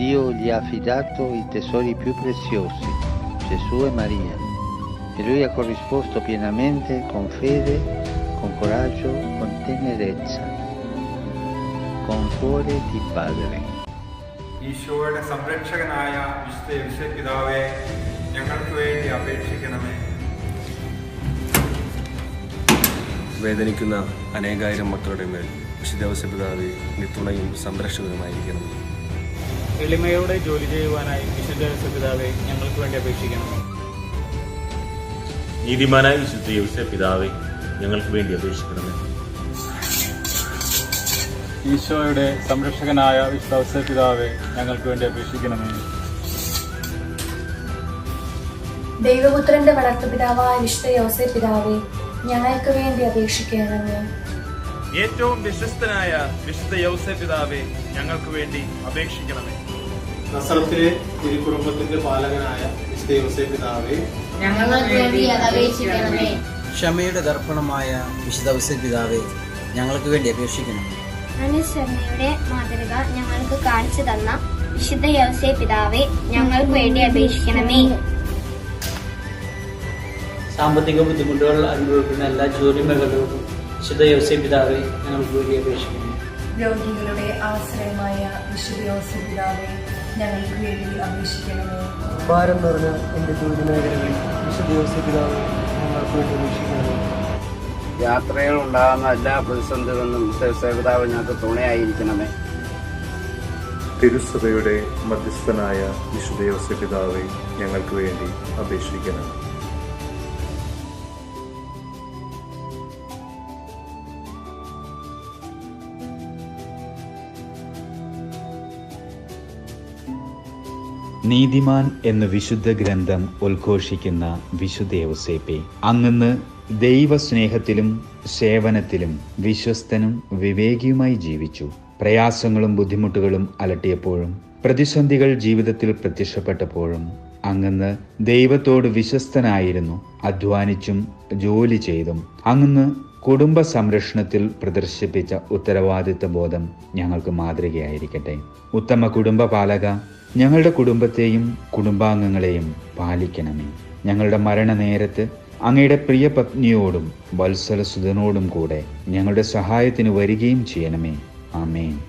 Dio gli ha affidato i tesori più preziosi, Gesù e Maria, e lui ha corrisposto pienamente con fede, con coraggio, con tenerezza, con cuore di padre. ഈശോയുടെ സംരക്ഷകനായ വിശുദ്ധ യൗസേ പിതാവെ ഞങ്ങൾക്ക് വേണ്ടി അപേക്ഷിക്കണമേ വേദനിക്കുന്ന അനേകായിരം മക്കളുടെ മേൽ വിശുദ്ധവസ പിതാവ് നിത്തുണയും സംരക്ഷകനുമായിരിക്കണം എളിമയോടെ ജോലി ചെയ്യുവാനായി വിശുദ്ധ പിതാവെ ഞങ്ങൾക്ക് വേണ്ടി അപേക്ഷിക്കണം. നീതിമാനായ വിശുദ്ധ യോസെ പിതാവെ ഞങ്ങൾക്ക് വേണ്ടി അപേക്ഷിക്കണമേ ഈശോയുടെ സംരക്ഷകനായ വിശ്വാസ പിതാവെ ഞങ്ങൾക്ക് വേണ്ടി അപേക്ഷിക്കണമേ. ദൈവപുത്രന്റെ വളർത്തുപിതാവായ വിശുദ്ധ യോസെ പിതാവെ ഞങ്ങൾക്ക് വേണ്ടി അപേക്ഷിക്കണമേ. ഏറ്റവും വിശ്വസ്തനായ വിശുദ്ധ യൗസെ പിതാവെ ഞങ്ങൾക്ക് വേണ്ടി അപേക്ഷിക്കണമേ. നസ്രത്തിലെ തിരുക്കുടുംബത്തിന്റെ പാലകനായ വിശുദ്ധ യൗസെ പിതാവെ ഞങ്ങൾക്ക് വേണ്ടി അപേക്ഷിക്കണമേ. ക്ഷമയുടെ ദർപ്പണമായ വിശുദ്ധ പിതാവെ ഞങ്ങൾക്ക് വേണ്ടി അപേക്ഷിക്കണം അനുസരണയുടെ മാതൃക ഞങ്ങൾക്ക് കാണിച്ചു തന്ന വിശുദ്ധ യൗസെ പിതാവെ ഞങ്ങൾക്ക് വേണ്ടി അപേക്ഷിക്കണമേ. സാമ്പത്തിക ബുദ്ധിമുട്ടുകൾ അനുഭവിക്കുന്ന എല്ലാ ജോലി മേഖലകളും വിശുദ്ധ യോസി പിതാവെ ഞങ്ങൾക്ക് വേണ്ടി അപേക്ഷിക്കുന്നു. രോഗികളുടെ ആശ്രയമായ വിശുദ്ധ യോസെ പിതാവെ ഞങ്ങൾക്ക് വേണ്ടി അപേക്ഷിക്കണമേ. ഭാരം നിറഞ്ഞ എന്റെ ജോലി മേഖലകളിൽ വിശുദ്ധ യോസി പിതാവെ ഞങ്ങൾക്ക് വേണ്ടി അപേക്ഷിക്കണം യാത്രയിൽ ഉണ്ടാകുന്ന എല്ലാ പ്രതിസന്ധികളിലും സേവിതാവ് ഞങ്ങൾക്ക് തുണയായിരിക്കണമേ. തിരുസഭയുടെ മധ്യസ്ഥനായ വിശുദ്ധ യോസെ പിതാവെ ഞങ്ങൾക്ക് വേണ്ടി അപേക്ഷിക്കണം നീതിമാൻ എന്ന വിശുദ്ധ ഗ്രന്ഥം ഉദ്ഘോഷിക്കുന്ന വിശുദ്ധ യൗസേപ്പെ ദൈവസ്നേഹത്തിലും സേവനത്തിലും വിശ്വസ്തനും വിവേകിയുമായി ജീവിച്ചു. പ്രയാസങ്ങളും ബുദ്ധിമുട്ടുകളും അലട്ടിയപ്പോഴും പ്രതിസന്ധികൾ ജീവിതത്തിൽ പ്രത്യക്ഷപ്പെട്ടപ്പോഴും അങ്ങന്ന് ദൈവത്തോട് വിശ്വസ്തനായിരുന്നു. അധ്വാനിച്ചും ജോലി ചെയ്തും അങ്ങന്ന് കുടുംബ സംരക്ഷണത്തിൽ പ്രദർശിപ്പിച്ച ഉത്തരവാദിത്വ ബോധം ഞങ്ങൾക്ക് മാതൃകയായിരിക്കട്ടെ. ഉത്തമ കുടുംബ പാലക ഞങ്ങളുടെ കുടുംബത്തെയും കുടുംബാംഗങ്ങളെയും പാലിക്കണമേ. ഞങ്ങളുടെ മരണനേരത്ത് അങ്ങയുടെ പ്രിയ പത്നിയോടും വത്സലസുതനോടും കൂടെ ഞങ്ങളുടെ സഹായത്തിന് വരികയും ചെയ്യണമേ. ആമേൻ.